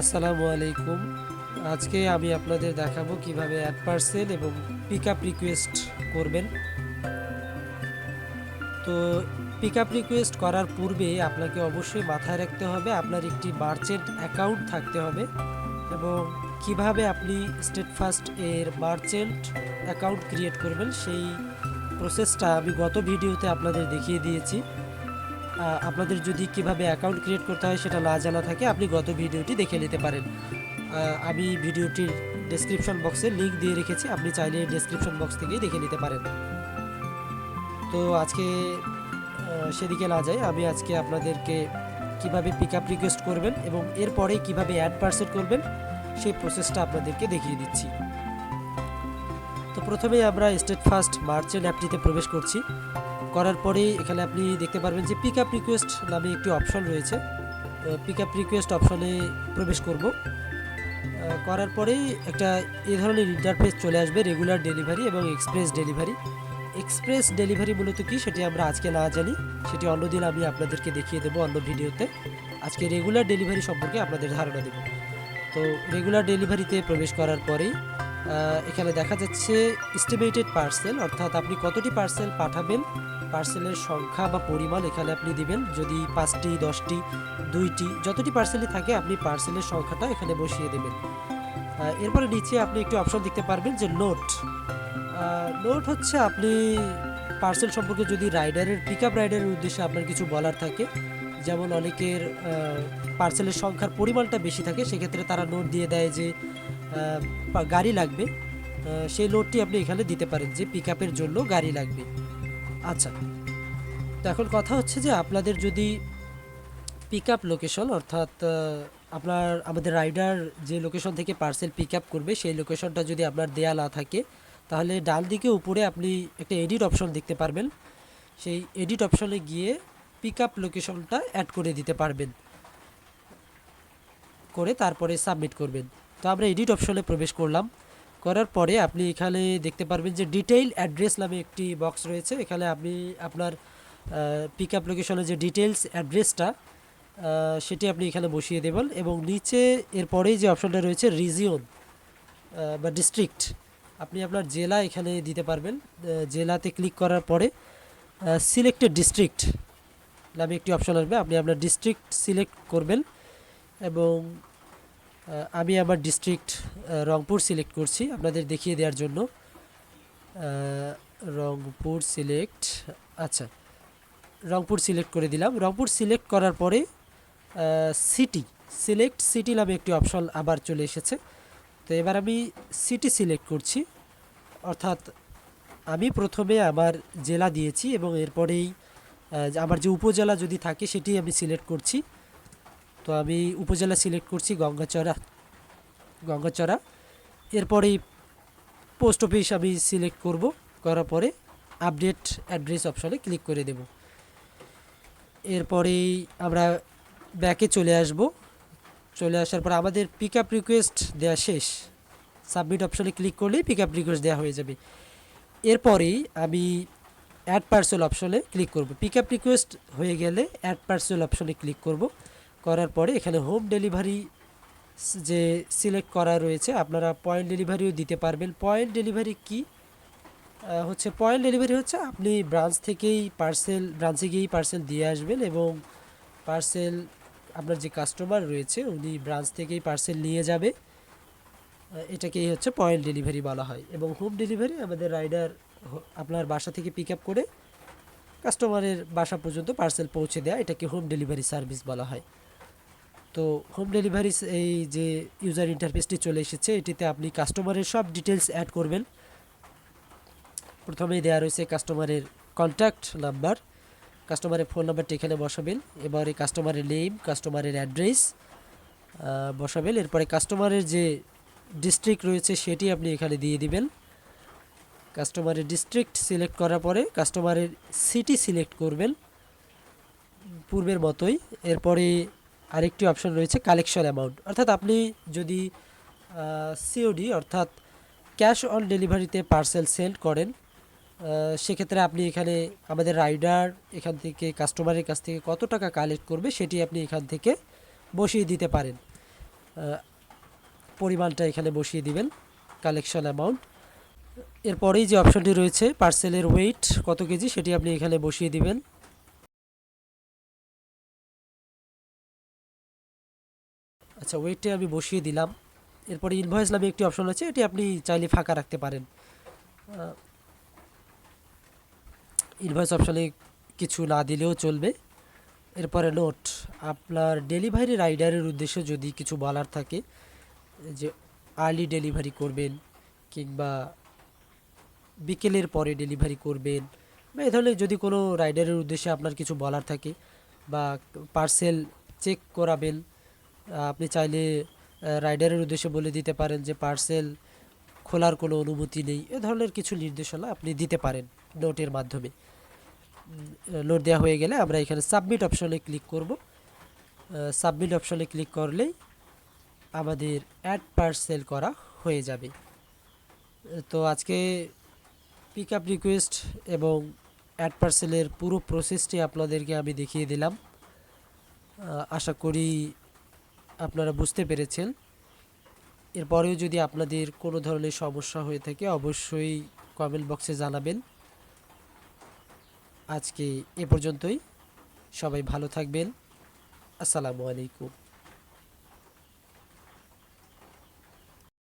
আসসালামু আলাইকুম। আজকে আমি আপনাদের দেখাবো কীভাবে অ্যাড পার্সেল এবং পিক আপ রিকোয়েস্ট করবেন। তো পিক আপ রিকোয়েস্ট করার পূর্বে আপনাকে অবশ্যই মাথায় রাখতে হবে, আপনার একটি মার্চেন্ট অ্যাকাউন্ট থাকতে হবে এবং কীভাবে আপনি স্টেট ফার্স্ট এর মার্চেন্ট অ্যাকাউন্ট ক্রিয়েট করবেন, সেই প্রসেসটা আমি গত ভিডিওতে আপনাদের দেখিয়ে দিয়েছি। আপনাদের যদি কীভাবে অ্যাকাউন্ট ক্রিয়েট করতে হয় সেটা না জানা থাকে, আপনি গত ভিডিওটি দেখে নিতে পারেন। আমি ভিডিওটির ডেসক্রিপশন বক্সে লিংক দিয়ে রেখেছি, আপনি চাইলে ডেসক্রিপশন বক্স থেকেই দেখে নিতে পারেন। তো আজকে সেদিকে না যাই, আমি আজকে আপনাদেরকে কীভাবে পিক আপ রিকোয়েস্ট করবেন এবং এরপরে কীভাবে অ্যাড পার্সেল করবেন, সেই প্রসেসটা আপনাদেরকে দেখিয়ে দিচ্ছি। তো প্রথমে আমরা স্টেট ফার্স্ট মার্চেন্ট অ্যাপটিতে প্রবেশ করছি। করার পরেই এখানে আপনি দেখতে পারবেন যে পিক আপ রিকোয়েস্ট নামে একটি অপশন রয়েছে। পিক আপ রিকোয়েস্ট অপশনে প্রবেশ করব। করার পরেই একটা এই ধরনের ইন্টারফেস চলে আসবে রেগুলার ডেলিভারি এবং এক্সপ্রেস ডেলিভারি এক্সপ্রেস ডেলিভারি মূলত কি সেটি আমরা আজকে না জানি, সেটি অন্যদিন আমি আপনাদেরকে দেখিয়ে দেবো অন্য ভিডিওতে। আজকে রেগুলার ডেলিভারি সম্পর্কে আপনাদের ধারণা দেব। তো রেগুলার ডেলিভারিতে প্রবেশ করার পরেই এখানে দেখা যাচ্ছে এস্টিমেটেড পার্সেল অর্থাৎ আপনি কতটি পার্সেল পাঠাবেন পার্সেলের সংখ্যা বা পরিমাণ এখানে আপনি দিবেন। যদি পাঁচটি, দশটি, দুইটি, যতটি পার্সেলই থাকে, আপনি পার্সেলের সংখ্যাটা এখানে বসিয়ে দেবেন। এরপরে নিচে আপনি একটি অপশন দেখতে পারবেন যে নোট। নোট হচ্ছে আপনি পার্সেল সম্পর্কে যদি রাইডারের পিক আপ রাইডারের উদ্দেশ্যে আপনার কিছু বলার থাকে, যেমন অনেকের পার্সেলের সংখ্যার পরিমাণটা বেশি থাকে, সেক্ষেত্রে তারা নোট দিয়ে দেয় যে গাড়ি লাগবে। সেই নোটটি আপনি এখানে দিতে পারেন যে পিক আপের জন্য গাড়ি লাগবে। আচ্ছা। তো এখন কথা হচ্ছে যে আপনাদের যদি পিক আপ লোকেশন অর্থাৎ আপনার, আমাদের রাইডার যে লোকেশন থেকে পার্সেল পিক আপ করবে, সেই লোকেশনটা যদি আপনার দেয়া না থাকে, তাহলে ডাল দিকে উপরে আপনি একটা এডিট অপশন দেখতে পারবেন। সেই এডিট অপশনে গিয়ে পিক আপ লোকেশনটা অ্যাড করে দিতে পারবেন। করে তারপরে সাবমিট করবেন। তো আমরা এডিট অপশনে প্রবেশ করলাম। করার পরে আপনি এখানে দেখতে পারবেন যে ডিটেইল অ্যাড্রেস নামে একটি বক্স রয়েছে। এখানে আপনি আপনার পিক আপ লোকেশনের যে ডিটেলস অ্যাড্রেসটা সেটি আপনি এখানে বসিয়ে দেবেন এবং নিচে এরপরেই যে অপশনটা রয়েছে রিজিয়ন বা ডিস্ট্রিক্ট আপনি আপনার জেলা এখানে দিতে পারবেন। জেলাতে ক্লিক করার পরে সিলেক্টেড ডিস্ট্রিক্ট নামে একটি অপশন আসবে। আপনি আপনার ডিস্ট্রিক্ট সিলেক্ট করবেন এবং আমি আমার ডিস্ট্রিক্ট রংপুর সিলেক্ট করছি আপনাদের দেখিয়ে দেওয়ার জন্য। রংপুর সিলেক্ট আচ্ছা রংপুর সিলেক্ট করে দিলাম। রংপুর সিলেক্ট করার পরে সিটি সিলেক্ট সিটি নামে একটি অপশন আবার চলে এসেছে। তো এবার আমি সিটি সিলেক্ট করছি। অর্থাৎ আমি প্রথমে আমার জেলা দিয়েছি এবং এরপরেই আমার যে উপজেলা যদি থাকে সেটি আমি সিলেক্ট করছি। তো আমি উপজেলা সিলেক্ট করছি গঙ্গাচড়া গঙ্গাচড়া। এরপরেই পোস্ট অফিস আমি সিলেক্ট করব, করার পরে আপডেট অ্যাড্রেস অপশনে ক্লিক করে দেব। এরপরেই আমরা ব্যাকে চলে আসব। চলে আসার পর আমাদের পিক আপ রিকোয়েস্ট দেওয়া শেষ। সাবমিট অপশনে ক্লিক করলেই পিক আপ রিকোয়েস্ট দেওয়া হয়ে যাবে। এরপরেই আমি অ্যাড পার্সেল অপশনে ক্লিক করব। পিক আপ রিকোয়েস্ট হয়ে গেলে অ্যাড পার্সেল অপশনে ক্লিক করব। করার পরে এখানে হোম ডেলিভারি যে সিলেক্ট করা রয়েছে, আপনারা পয়েন্ট ডেলিভারিও দিতে পারবেন। পয়েন্ট ডেলিভারি কি? হচ্ছে পয়েন্ট ডেলিভারি হচ্ছে আপনি ব্রাঞ্চ থেকেই পার্সেল ব্রাঞ্চে গিয়েই পার্সেল দিয়ে আসবেন এবং পার্সেল আপনার যে কাস্টমার রয়েছে, উনি ব্রাঞ্চ থেকেই পার্সেল নিয়ে যাবে। এটাকেই হচ্ছে পয়েন্ট ডেলিভারি বলা হয়। এবং হোম ডেলিভারি আমাদের রাইডার আপনার বাসা থেকে পিক আপ করে কাস্টমারের বাসা পর্যন্ত পার্সেল পৌঁছে দেওয়া এটাকে হোম ডেলিভারি সার্ভিস বলা হয়। তো হোম ডেলিভারি এই যে ইউজার ইন্টারফেসটি চলে এসেছে, এটিতে আপনি কাস্টমারের সব ডিটেলস অ্যাড করবেন। প্রথমেই দেওয়া রয়েছে কাস্টমারের কন্ট্যাক্ট নাম্বার কাস্টমারের ফোন নাম্বারটি এখানে বসাবেন। এবারে কাস্টমারের নেম কাস্টমারের অ্যাড্রেস বসাবেন। এরপরে কাস্টমারের যে ডিস্ট্রিক্ট রয়েছে, সেটি আপনি এখানে দিয়ে দিবেন। কাস্টমারের ডিস্ট্রিক্ট সিলেক্ট করার পরে কাস্টমারের সিটি সিলেক্ট করবেন, পূর্বের মতোই। এরপরে আরেকটি অপশন রয়েছে কালেকশন অ্যামাউন্ট অর্থাৎ আপনি যদি সিওডি অর্থাৎ ক্যাশ অন ডেলিভারিতে পার্সেল সেন্ড করেন সেক্ষেত্রে আপনি এখানে আমাদের রাইডার এখান থেকে কাস্টমারের কাছ থেকে কত টাকা কালেক্ট করবে সেটি আপনি এখান থেকে বসিয়ে দিতে পারেন। পরিমাণটা এখানে বসিয়ে দিবেন কালেকশন অ্যামাউন্ট এরপরেই যে অপশনটি রয়েছে পার্সেলের ওয়েট কত কেজি সেটি আপনি এখানে বসিয়ে দিবেন। আচ্ছা ওয়েটে আমি বসিয়ে দিলাম। এরপরে ইনভয়েস নামে একটি অপশন আছে, এটি আপনি চাইলে ফাঁকা রাখতে পারেন। ইনভয়েস অপশনে কিছু না দিলেও চলবে। এরপরে নোট আপনার ডেলিভারি রাইডারের উদ্দেশ্যে যদি কিছু বলার থাকে, যে আর্লি ডেলিভারি করবেন কিংবা বিকেলের পরে ডেলিভারি করবেন, বা এ ধরনের যদি কোনো রাইডারের উদ্দেশ্যে আপনার কিছু বলার থাকে, বা পার্সেল চেক করাবেন আপনি চাইলে রাইডারের উদ্দেশ্যে বলে দিতে পারেন যে পার্সেল খোলার কোনো অনুমতি নেই। এ ধরনের কিছু নির্দেশনা আপনি দিতে পারেন নোটের মাধ্যমে। নোট দেওয়া হয়ে গেলে আমরা এখানে সাবমিট অপশনে ক্লিক করব। সাবমিট অপশনে ক্লিক করলেই আমাদের অ্যাড পার্সেল করা হয়ে যাবে। তো আজকে পিক আপ রিকোয়েস্ট এবং অ্যাড পার্সেলের পুরো প্রসেসটি আপনাদেরকে আমি দেখিয়ে দিলাম। আশা করি আপনারা বুঝতে পেরেছেন। এরপরেও যদি আপনাদের কোনো ধরনের সমস্যা হয়ে থাকে, অবশ্যই কমেন্ট বক্সে জানাবেন। আজকে এ পর্যন্তই। সবাই ভালো থাকবেন। আসসালামু আলাইকুম।